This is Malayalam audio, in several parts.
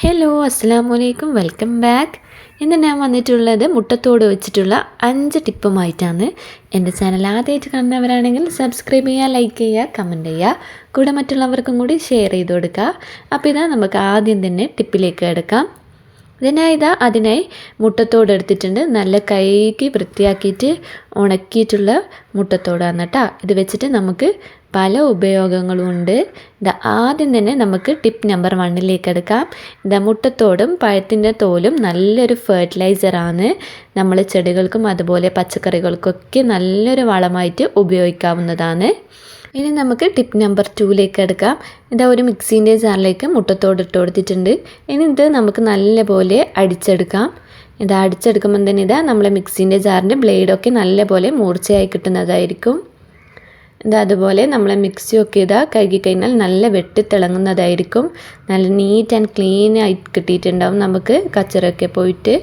ഹലോ അസ്സാം വലൈക്കും വെൽക്കം ബാക്ക് ഇന്ന് ഞാൻ വന്നിട്ടുള്ളത് മുട്ടത്തോട് വെച്ചിട്ടുള്ള അഞ്ച് ടിപ്പുമായിട്ടാണ്. എന്റെ ചാനൽ ആദ്യമായിട്ട് കാണുന്നവരാണെങ്കിൽ സബ്സ്ക്രൈബ് ചെയ്യുക ലൈക്ക് ചെയ്യുക കമന്റ് ചെയ്യുക. കൂടെ മറ്റുള്ളവർക്കും കൂടി ഷെയർ ചെയ്ത് കൊടുക്കുക. അപ്പോൾ ഇതാ നമുക്ക് ആദ്യം തന്നെ ടിപ്പിലേക്ക് എടുക്കാം ഇതിനായി ഇതാ അതിനായി മുട്ടത്തോട് എടുത്തിട്ടുണ്ട് നല്ല കൈക്ക് വൃത്തിയാക്കിയിട്ട് ഉണക്കിയിട്ടുള്ള മുട്ടത്തോടാണ് കേട്ടോ ഇത് വെച്ചിട്ട് നമുക്ക് പല ഉപയോഗങ്ങളും ഉണ്ട് ഇത് ആദ്യം തന്നെ നമുക്ക് ടിപ്പ് നമ്പർ വണ്ണിലേക്ക് എടുക്കാം. ഇതാ മുട്ടത്തോടും പഴത്തിന്റെ തോലും നല്ലൊരു ഫെർട്ടിലൈസറാണ്. നമ്മൾ ചെടികൾക്കും അതുപോലെ പച്ചക്കറികൾക്കൊക്കെ നല്ലൊരു വളമായിട്ട് ഉപയോഗിക്കാവുന്നതാണ്. ഇനി നമുക്ക് ടിപ്പ് നമ്പർ ടൂലേക്ക് എടുക്കാം ഇതാ ഒരു മിക്സീന്റെ ജാറിലേക്ക് മുട്ടത്തോട് ഇട്ട് കൊടുത്തിട്ടുണ്ട്. ഇനി ഇത് നമുക്ക് നല്ലപോലെ അടിച്ചെടുക്കാം. ഇതാ അടിച്ചെടുക്കുമ്പോൾ തന്നെ ഇതാ നമ്മളെ മിക്സീന്റെ ജാറിന്റെ ബ്ലേഡൊക്കെ നല്ലപോലെ മൂർച്ചയായി കിട്ടുന്നതായിരിക്കും. ഇതാ അതുപോലെ നമ്മളെ മിക്സിയൊക്കെ ഇതാ കഴുകി കഴിഞ്ഞാൽ നല്ല വെട്ടിത്തിളങ്ങുന്നതായിരിക്കും നല്ല നീറ്റ് ആൻഡ് ക്ലീൻ ആയി കിട്ടിയിട്ടുണ്ടാവും നമുക്ക് കച്ചറൊക്കെ പോയിട്ട്.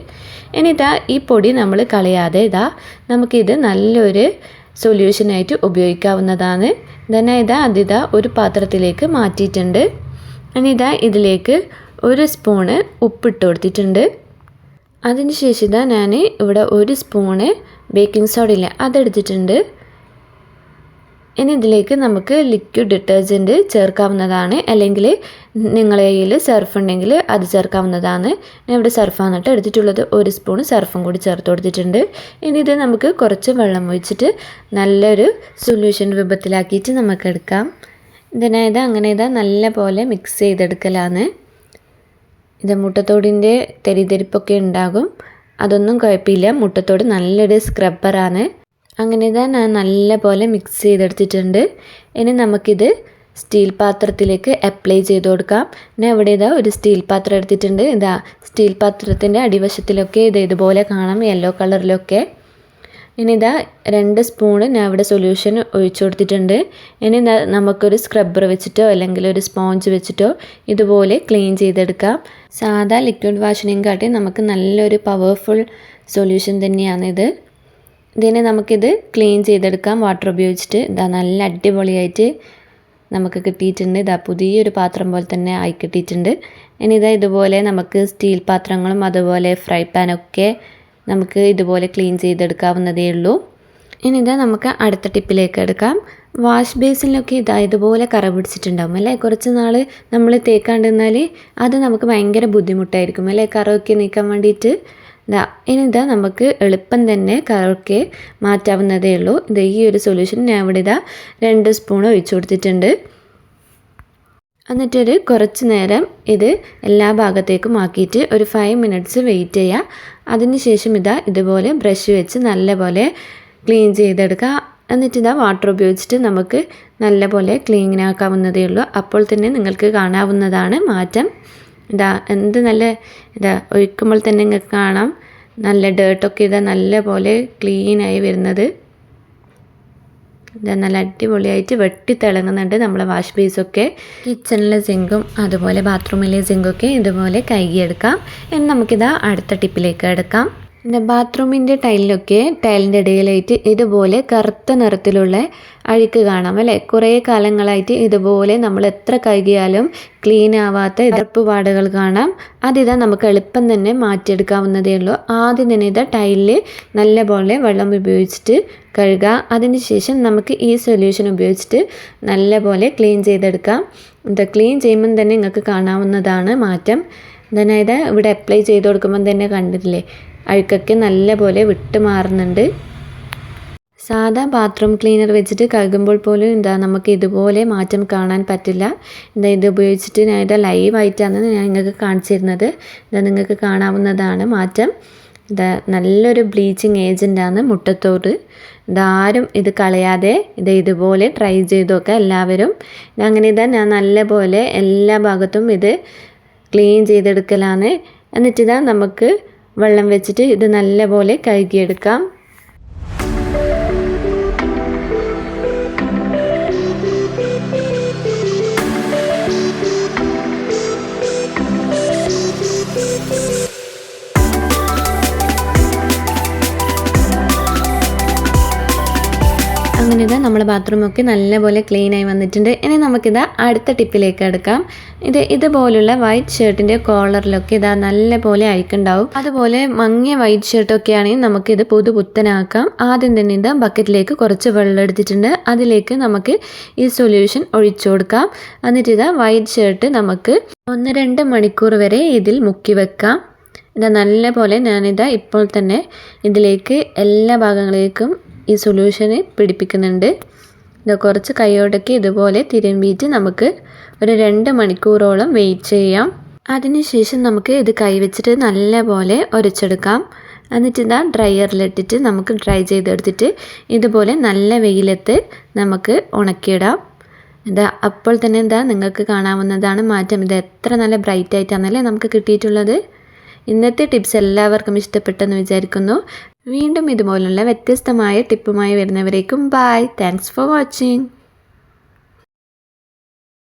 ഇനി ഇതാ ഈ പൊടി നമ്മൾ കളയാതെ ഇതാ നമുക്കിത് നല്ലൊരു സൊല്യൂഷനായിട്ട് ഉപയോഗിക്കാവുന്നതാണ്. ദന ഇതാ അതിത ഒരു പാത്രത്തിലേക്ക് മാറ്റിയിട്ടുണ്ട്. ഇനി ഇതാ ഇതിലേക്ക് ഒരു സ്പൂണ് ഉപ്പിട്ട് കൊടുത്തിട്ടുണ്ട്. അതിന് ശേഷം ഇതാ ഞാൻ ഇവിടെ ഒരു സ്പൂണ് ബേക്കിംഗ് സോഡ ഇല്ല അതെടുത്തിട്ടുണ്ട്. ഇനി ഇതിലേക്ക് നമുക്ക് ലിക്വിഡ് ഡിറ്റർജന്റ് ചേർക്കാവുന്നതാണ്. അല്ലെങ്കിൽ നിങ്ങളുടെ കയ്യിൽ സർഫ് ഉണ്ടെങ്കിൽ അത് ചേർക്കാവുന്നതാണ്. ഞാൻ ഇവിടെ സർഫാണ് കേട്ടോ എടുത്തിട്ടുള്ളത് ഒരു സ്പൂൺ സർഫും കൂടി ചേർത്ത് കൊടുത്തിട്ടുണ്ട്. ഇനി ഇത് നമുക്ക് കുറച്ച് വെള്ളം ഒഴിച്ചിട്ട് നല്ലൊരു സൊല്യൂഷൻ രൂപത്തിലാക്കിയിട്ട് നമുക്ക് എടുക്കാം. ഇതിനായത് അങ്ങനെ ഇതാ നല്ല പോലെ മിക്സ് ചെയ്തെടുക്കലാണ്. ഇത് മുട്ടത്തോടിന്റെ തെരിതെരിപ്പൊക്കെ ഉണ്ടാകും. അതൊന്നും കുഴപ്പമില്ല. മുട്ടത്തോട് നല്ലൊരു സ്ക്രബ്ബറാണ് അങ്ങനെ ഇതാ ഞാൻ നല്ല പോലെ മിക്സ് ചെയ്തെടുത്തിട്ടുണ്ട്. ഇനി നമുക്കിത് സ്റ്റീൽ പാത്രത്തിലേക്ക് അപ്ലൈ ചെയ്ത് കൊടുക്കാം. ഞാൻ ഇവിടെ ഇതാ ഒരു സ്റ്റീൽ പാത്രം എടുത്തിട്ടുണ്ട്. ഇതാ സ്റ്റീൽ പാത്രത്തിന്റെ അടിവശത്തിലൊക്കെ ഇത് ഇതുപോലെ കാണാം യെല്ലോ കളറിലൊക്കെ ഇനി ഇതാ രണ്ട് സ്പൂണ് ഞാൻ ഇവിടെ സൊല്യൂഷൻ ഒഴിച്ചു കൊടുത്തിട്ടുണ്ട്. ഇനി നമുക്കൊരു സ്ക്രബ്ബർ വെച്ചിട്ടോ അല്ലെങ്കിൽ ഒരു സ്പോഞ്ച് വെച്ചിട്ടോ ഇതുപോലെ ക്ലീൻ ചെയ്തെടുക്കാം. സാധാ ലിക്വിഡ് വാഷിനെയും കാട്ടി നമുക്ക് നല്ലൊരു പവർഫുൾ സൊല്യൂഷൻ തന്നെയാണിത്. ഇതിനെ നമുക്കിത് ക്ലീൻ ചെയ്തെടുക്കാം. വാട്ടർ ഉപയോഗിച്ചിട്ട് ഇതാ നല്ല അടിപൊളിയായിട്ട് നമുക്ക് കിട്ടിയിട്ടുണ്ട്. ഇതാ പുതിയൊരു പാത്രം പോലെ തന്നെ ആയി കിട്ടിയിട്ടുണ്ട്. ഇനി ഇതാ ഇതുപോലെ നമുക്ക് സ്റ്റീൽ പാത്രങ്ങളും അതുപോലെ ഫ്രൈ പാനൊക്കെ നമുക്ക് ഇതുപോലെ ക്ലീൻ ചെയ്തെടുക്കാവുന്നതേ ഉള്ളൂ. ഇനി ഇതാ നമുക്ക് അടുത്ത ടിപ്പിലേക്ക് എടുക്കാം. വാഷ് ബേസിനിലൊക്കെ ഇതാ ഇതുപോലെ കറ പിടിച്ചിട്ടുണ്ടാവും അല്ലേ? കുറച്ച് നാൾ നമ്മൾ തേക്കാണ്ടിരുന്നാൽ അത് നമുക്ക് ഭയങ്കര ബുദ്ധിമുട്ടായിരിക്കും അല്ലേ? കറയൊക്കെ നീക്കാൻ വേണ്ടിയിട്ട്. ഇതാ ഇനി ഇതാ നമുക്ക് എളുപ്പം തന്നെ കറൊക്കെ മാറ്റാവുന്നതേ ഉള്ളൂ. ഇത് ഈ ഒരു സൊല്യൂഷൻ ഞാൻ ഇവിടെ ഇതാ രണ്ട് സ്പൂൺ ഒഴിച്ചു കൊടുത്തിട്ടുണ്ട്. എന്നിട്ടൊരു കുറച്ച് നേരം ഇത് എല്ലാ ഭാഗത്തേക്കും ആക്കിയിട്ട് ഒരു ഫൈവ് മിനിറ്റ്സ് വെയിറ്റ് ചെയ്യുക അതിനുശേഷം ഇതാ ഇതുപോലെ ബ്രഷ് വെച്ച് നല്ലപോലെ ക്ലീൻ ചെയ്തെടുക്കുക എന്നിട്ട് ഇതാ വാട്ടർ ഉപയോഗിച്ചിട്ട് നമുക്ക് നല്ലപോലെ ക്ലീൻ ആക്കാവുന്നതേ ഉള്ളൂ. അപ്പോൾ തന്നെ നിങ്ങൾക്ക് കാണാവുന്നതാണ് മാറ്റം. ഇതാ എന്ത് നല്ല ഇതാ ഒഴിക്കുമ്പോൾ തന്നെ നിങ്ങൾക്ക് കാണാം. നല്ല ഡേർട്ടൊക്കെ ഇതാ നല്ല പോലെ ക്ലീനായി വരുന്നത്. നല്ല അടിപൊളിയായിട്ട് വെട്ടി തിളങ്ങുന്നുണ്ട് നമ്മളെ വാഷ് ബേസൊക്കെ കിച്ചണിലെ സിങ്കും അതുപോലെ ബാത്റൂമിലെ സിങ്കൊക്കെ ഇതുപോലെ കഴുകിയെടുക്കാം. എന്ന് നമുക്കിതാ അടുത്ത ടിപ്പിലേക്ക് എടുക്കാം പിന്നെ ബാത്റൂമിന്റെ ടൈലിലൊക്കെ ടൈലിന്റെ ഇടയിലായിട്ട് ഇതുപോലെ കറുത്ത നിറത്തിലുള്ള അഴുക്ക് കാണാം അല്ലേ? കുറേ കാലങ്ങളായിട്ട് ഇതുപോലെ നമ്മൾ എത്ര കഴുകിയാലും ക്ലീൻ ആവാത്ത ഇതർപ്പ് പാടുകൾ കാണാം. അതിതാ നമുക്ക് എളുപ്പം തന്നെ മാറ്റിയെടുക്കാവുന്നതേ ഉള്ളൂ. ആദ്യം തന്നെ ഇതാ ടൈലിൽ നല്ലപോലെ വെള്ളം ഉപയോഗിച്ചിട്ട് കഴുകുക. അതിനുശേഷം നമുക്ക് ഈ സൊല്യൂഷൻ ഉപയോഗിച്ചിട്ട് നല്ലപോലെ ക്ലീൻ ചെയ്തെടുക്കാം. ഇത് ക്ലീൻ ചെയ്യുമ്പം തന്നെ നിങ്ങൾക്ക് കാണാവുന്നതാണ് മാറ്റം. അതായത് ഇവിടെ അപ്ലൈ ചെയ്ത് കൊടുക്കുമ്പം തന്നെ കണ്ടിട്ടില്ലേ? അഴുക്കൊക്കെ നല്ലപോലെ വിട്ട് മാറുന്നുണ്ട് സാധാ ബാത്റൂം ക്ലീനർ വെച്ചിട്ട് കഴുകുമ്പോൾ പോലും എന്താ നമുക്ക് ഇതുപോലെ മാറ്റം കാണാൻ പറ്റില്ല. എന്താ ഇത് ഉപയോഗിച്ചിട്ട് ഞാൻ ഇത് ലൈവായിട്ടാണ് ഞാൻ നിങ്ങൾക്ക് കാണിച്ചിരുന്നത്. ഇതാ നിങ്ങൾക്ക് കാണാവുന്നതാണ് മാറ്റം. ഇതാ നല്ലൊരു ബ്ലീച്ചിങ് ഏജന്റാണ് മുട്ടത്തോട്. ഇതാരും ഇത് കളയാതെ ഇത് ഇതുപോലെ ട്രൈ ചെയ്തൊക്കെ എല്ലാവരും. അങ്ങനെ ഇതാ ഞാൻ നല്ലപോലെ എല്ലാ ഭാഗത്തും ഇത് ക്ലീൻ ചെയ്തെടുക്കലാണ്. എന്നിട്ടിതാ നമുക്ക് വെള്ളം വെച്ചിട്ട് ഇത് നല്ലപോലെ കഴുകിയെടുക്കാം. അങ്ങനെ ഇതാ നമ്മുടെ ബാത്റൂമൊക്കെ നല്ലപോലെ ക്ലീൻ ആയി വന്നിട്ടുണ്ട്. ഇനി നമുക്കിതാ അടുത്ത ടിപ്പിലേക്ക് എടുക്കാം ഇത് ഇതുപോലുള്ള വൈറ്റ് ഷർട്ടിന്റെ കോളറിലൊക്കെ ഇതാ നല്ലപോലെ അഴുക്കുണ്ടാവും. അതുപോലെ മങ്ങിയ വൈറ്റ് ഷർട്ടൊക്കെ ആണെങ്കിൽ നമുക്കിത് പുതു പുത്തനാക്കാം ആദ്യം തന്നെ ഇതാ ബക്കറ്റിലേക്ക് കുറച്ച് വെള്ളം എടുത്തിട്ടുണ്ട്. അതിലേക്ക് നമുക്ക് ഈ സൊല്യൂഷൻ ഒഴിച്ചു കൊടുക്കാം. എന്നിട്ട് ഇതാ വൈറ്റ് ഷർട്ട് നമുക്ക് ഒന്ന് രണ്ട് മണിക്കൂർ വരെ ഇതിൽ മുക്കി വെക്കാം. ഇതാ നല്ല പോലെ ഞാനിതാ ഇപ്പോൾ തന്നെ ഇതിലേക്ക് എല്ലാ ഭാഗങ്ങളിലേക്കും ഈ സൊല്യൂഷന് പിടിപ്പിക്കുന്നുണ്ട്. ഇത് കുറച്ച് കൈയോടൊക്കെ ഇതുപോലെ തിരുമ്പിയിട്ട് നമുക്ക് ഒരു രണ്ട് മണിക്കൂറോളം വെയിറ്റ് ചെയ്യാം. അതിനുശേഷം നമുക്ക് ഇത് കൈവച്ചിട്ട് നല്ല പോലെ ഉരച്ചെടുക്കാം എന്നിട്ട് ഇതാ ഡ്രയറിലിട്ടിട്ട് നമുക്ക് ഡ്രൈ ചെയ്തെടുത്തിട്ട് ഇതുപോലെ നല്ല വെയിലത്ത് നമുക്ക് ഉണക്കിയിടാം. ഇതാ അപ്പോൾ തന്നെ എന്താ നിങ്ങൾക്ക് കാണാവുന്നതാണ് മാറ്റം. ഇത് എത്ര നല്ല ബ്രൈറ്റ് ആയിട്ടാണല്ലേ നമുക്ക് കിട്ടിയിട്ടുള്ളത്. ഇന്നത്തെ ടിപ്സ് എല്ലാവർക്കും ഇഷ്ടപ്പെട്ടെന്ന് വിചാരിക്കുന്നു. വീണ്ടും ഇതുപോലുള്ള വ്യത്യസ്തമായ ടിപ്പുമായി വരുന്നവരേക്കും ബായ് താങ്ക്സ് ഫോർ വാച്ചിങ്